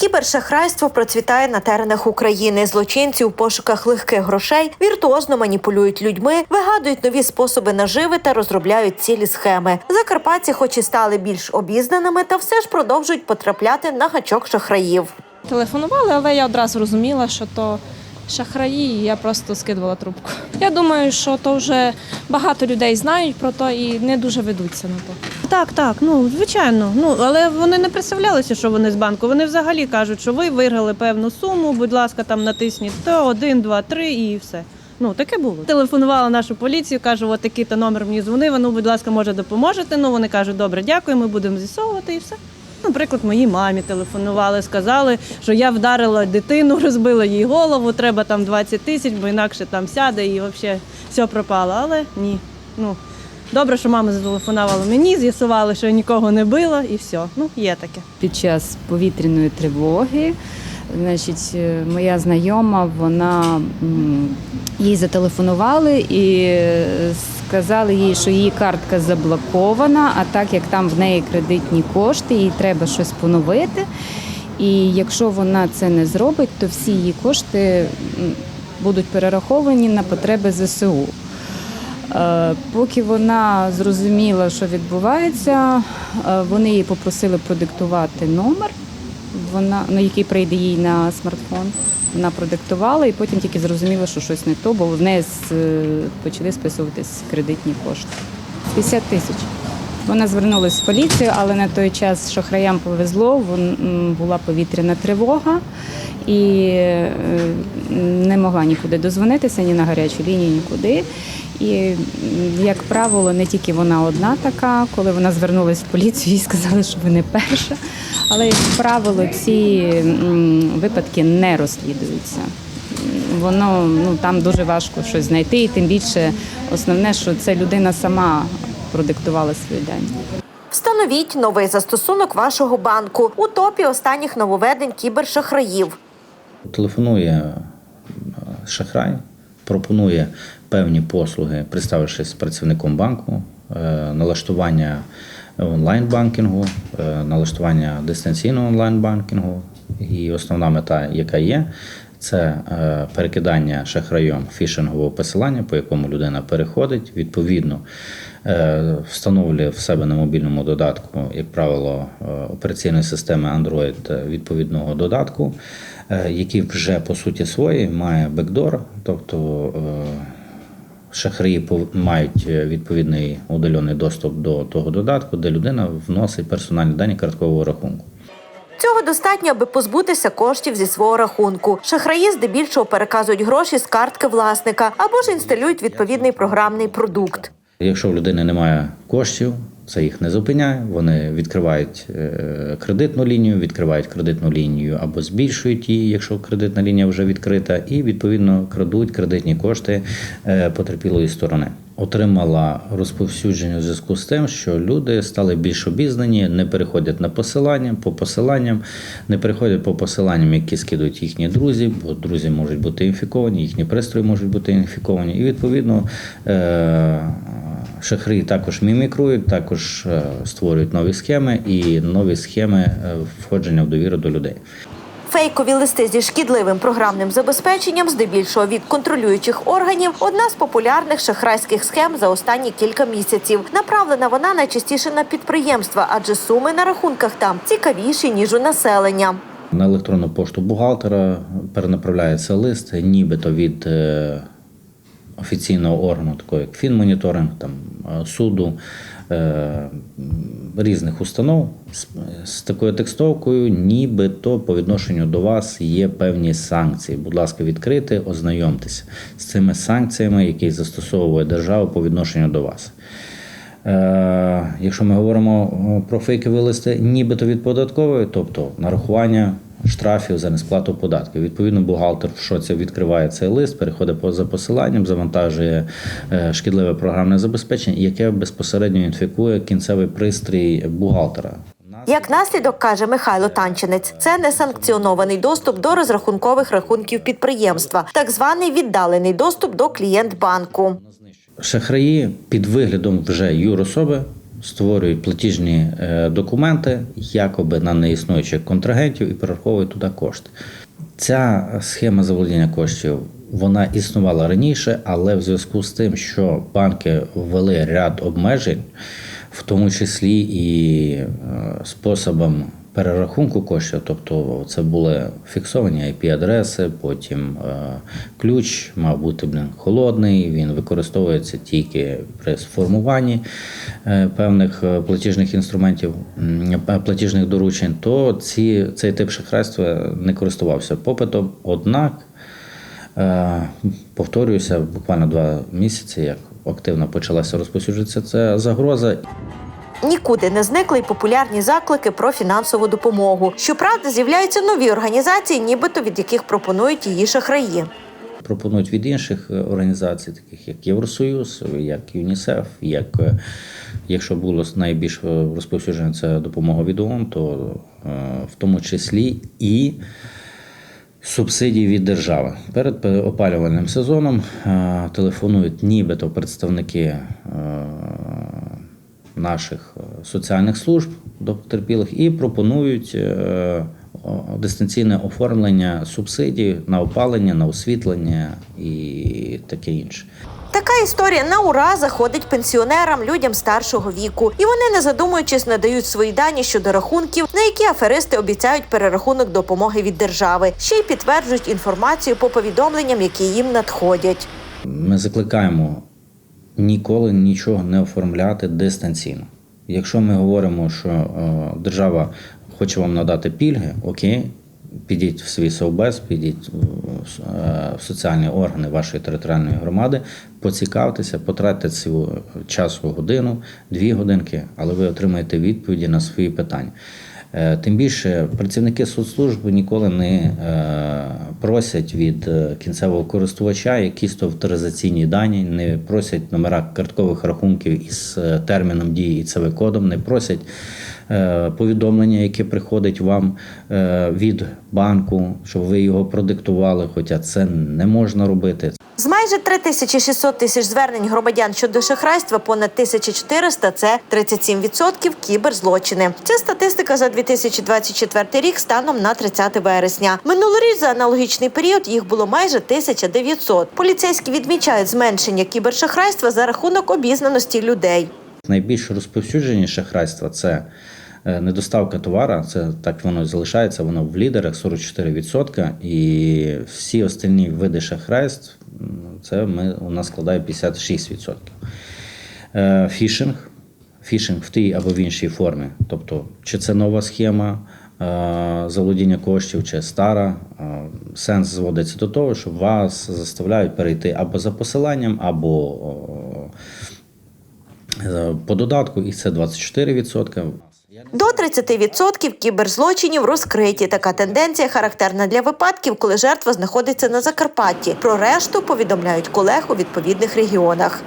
Кібершахрайство процвітає на теренах України. Злочинці у пошуках легких грошей віртуозно маніпулюють людьми, вигадують нові способи наживи та розробляють цілі схеми. Закарпатці, хоч і стали більш обізнаними, та все ж продовжують потрапляти на гачок шахраїв. Телефонували, але я одразу розуміла, що то шахраї, і я просто скидувала трубку. Я думаю, що то вже багато людей знають про то і не дуже ведуться на то. Так, так, ну звичайно. Ну але вони не представлялися, що вони з банку. Вони взагалі кажуть, що ви виграли певну суму. Будь ласка, там натисніть 100, 1, 2, 3 і все. Ну таке було. Телефонувала нашу поліцію, кажу, от такий то номер мені дзвонив. Ну, будь ласка, може допоможете. Ну вони кажуть, добре, дякую, ми будемо з'ясовувати і все. Наприклад, моїй мамі телефонували, сказали, що я вдарила дитину, розбила їй голову, треба там 20 тисяч, бо інакше там сяде і взагалі все пропало. Але ні. Ну добре, що мама зателефонувала мені, з'ясували, що я нікого не била, і все. Ну, є таке. Під час повітряної тривоги, значить, е, моя знайома, вона їй зателефонували і е, сказали їй, що її картка заблокована, а так як там в неї кредитні кошти, їй треба щось поновити. І якщо вона це не зробить, то всі її кошти будуть перераховані на потреби ЗСУ. Е, Поки вона зрозуміла, що відбувається, е, вони її попросили продиктувати номер, вона, ну, який прийде їй на смартфон. Вона продиктувала і потім тільки зрозуміла, що щось не то, бо в неї е, почали списуватись кредитні кошти. 50 тисяч. Вона звернулася в поліцію, але на той час шахраям повезло, вон, була повітряна тривога і е, не могла нікуди дозвонитися, ні на гарячу лінію, нікуди. І, як правило, не тільки вона одна така, коли вона звернулася в поліцію, їй сказали, що ви не перша. Але, як правило, ці випадки не розслідуються. Воно ну там дуже важко щось знайти, і тим більше основне, що це людина сама продиктувала свої дані. Встановіть новий застосунок вашого банку у топі останніх нововведень кібершахраїв. Телефонує е, шахрай, пропонує певні послуги, представившись працівником банку, е, налаштування онлайн-банкінгу, е, налаштування дистанційного онлайн-банкінгу. І основна мета, яка є, це е, перекидання шахраєм фішингового посилання, по якому людина переходить. Відповідно, е, встановлює в себе на мобільному додатку, як правило, е, операційної системи Android відповідного додатку, який вже по суті своїй має бекдор, тобто шахраї мають відповідний удалений доступ до того додатку, де людина вносить персональні дані карткового рахунку. Цього достатньо, аби позбутися коштів зі свого рахунку. Шахраї здебільшого переказують гроші з картки власника або ж інсталюють відповідний програмний продукт. Якщо в людини немає коштів, це їх не зупиняє. Вони відкривають е, кредитну лінію, відкривають кредитну лінію або збільшують її, якщо кредитна лінія вже відкрита, і відповідно крадуть кредитні кошти е, потерпілої сторони. Отримала розповсюдження в зв'язку з тим, що люди стали більш обізнані, не переходять на посилання по посиланням, не переходять по посиланням, які скидують їхні друзі, бо друзі можуть бути інфіковані, їхні пристрої можуть бути інфіковані. І відповідно е, шахраї також мімікрують, також е, створюють нові схеми і нові схеми е, входження в довіру до людей. Фейкові листи зі шкідливим програмним забезпеченням, здебільшого від контролюючих органів, одна з популярних шахрайських схем за останні кілька місяців. Направлена вона найчастіше на підприємства, адже суми на рахунках там цікавіші ніж у населення. На електронну пошту бухгалтера перенаправляється лист, нібито від е, офіційного органу, такого як фінмоніторинг, там, е, суду, е, різних установ з, такою текстовкою, нібито по відношенню до вас є певні санкції. Будь ласка, відкрити, ознайомтеся з цими санкціями, які застосовує держава по відношенню до вас. Е, якщо ми говоримо про фейкові листи, нібито від податкової, тобто нарахування штрафів за несплату податків. Відповідно, бухгалтер в шоці відкриває цей лист, переходить за посиланням, завантажує е, шкідливе програмне забезпечення, яке безпосередньо інфікує кінцевий пристрій бухгалтера. Як наслідок каже Михайло Танчинець, це несанкціонований доступ до розрахункових рахунків підприємства, так званий віддалений доступ до клієнт банку. Шахраї під виглядом вже юрособи створюють платіжні е, документи, якоби на неіснуючих контрагентів і перераховують туди кошти. Ця схема заволодіння коштів вона існувала раніше, але в зв'язку з тим, що банки ввели ряд обмежень, в тому числі і е, способом перерахунку коштів, тобто це були фіксовані IP-адреси, потім е, ключ мав бути блін, холодний, він використовується тільки при сформуванні е, певних е, платіжних інструментів, платіжних доручень, то ці, цей тип шахрайства не користувався попитом. Однак, повторююся, буквально два місяці, як активно почалася розповсюджуватися ця загроза, Нікуди не зникли й популярні заклики про фінансову допомогу. Щоправда, з'являються нові організації, нібито від яких пропонують її шахраї. пропонують від інших е, організацій, таких як Євросоюз, як ЮНІСЕФ, як е, якщо було найбільш е, розповсюджено це допомога від ООН, то в тому числі і субсидії від держави. Перед опалювальним сезоном телефонують нібито представники наших е, соціальних служб до потерпілих і пропонують е, дистанційне оформлення субсидій на опалення, на освітлення і таке інше. Така історія на ура заходить пенсіонерам, людям старшого віку, і вони, не задумуючись, надають свої дані щодо рахунків, на які аферисти обіцяють перерахунок допомоги від держави, ще й підтверджують інформацію по повідомленням, які їм надходять. Ми закликаємо ніколи нічого не оформляти дистанційно. Якщо ми говоримо, що е, держава хоче вам надати пільги, окей, підіть в свій совбез, підіть в е, соціальні органи вашої територіальної громади, поцікавтеся, потратьте цю часу годину, дві годинки, але ви отримаєте відповіді на свої питання. Е, Тим більше працівники соцслужби ніколи не е, просять від е, кінцевого користувача якісь авторизаційні дані, не просять номера карткових рахунків із терміном дії і цв кодом, не просять повідомлення, яке приходить вам е, від банку, щоб ви його продиктували, хоча це не можна робити. З майже 3600 тисяч звернень громадян щодо шахрайства, понад 1400 – це 37% кіберзлочини. Це статистика за 2024 рік станом на 30 вересня. Минулоріч за аналогічний період їх було майже 1900. Поліцейські відмічають зменшення кібершахрайства за рахунок обізнаності людей. Найбільш розповсюджені шахрайства це е, недоставка товара, це так воно і залишається, воно в лідерах 44%. І всі остальні види шахрайств це ми, у нас складає 56%. Е, Фішинг. Фішинг в тій або в іншій формі. Тобто, чи це нова схема е, заволодіння коштів, чи стара. Е, Сенс зводиться до того, що вас заставляють перейти або за посиланням, або Е, По додатку і це 24%. До 30% кіберзлочинів розкриті. Така тенденція характерна для випадків, коли жертва знаходиться на Закарпатті. Про решту повідомляють колег у відповідних регіонах.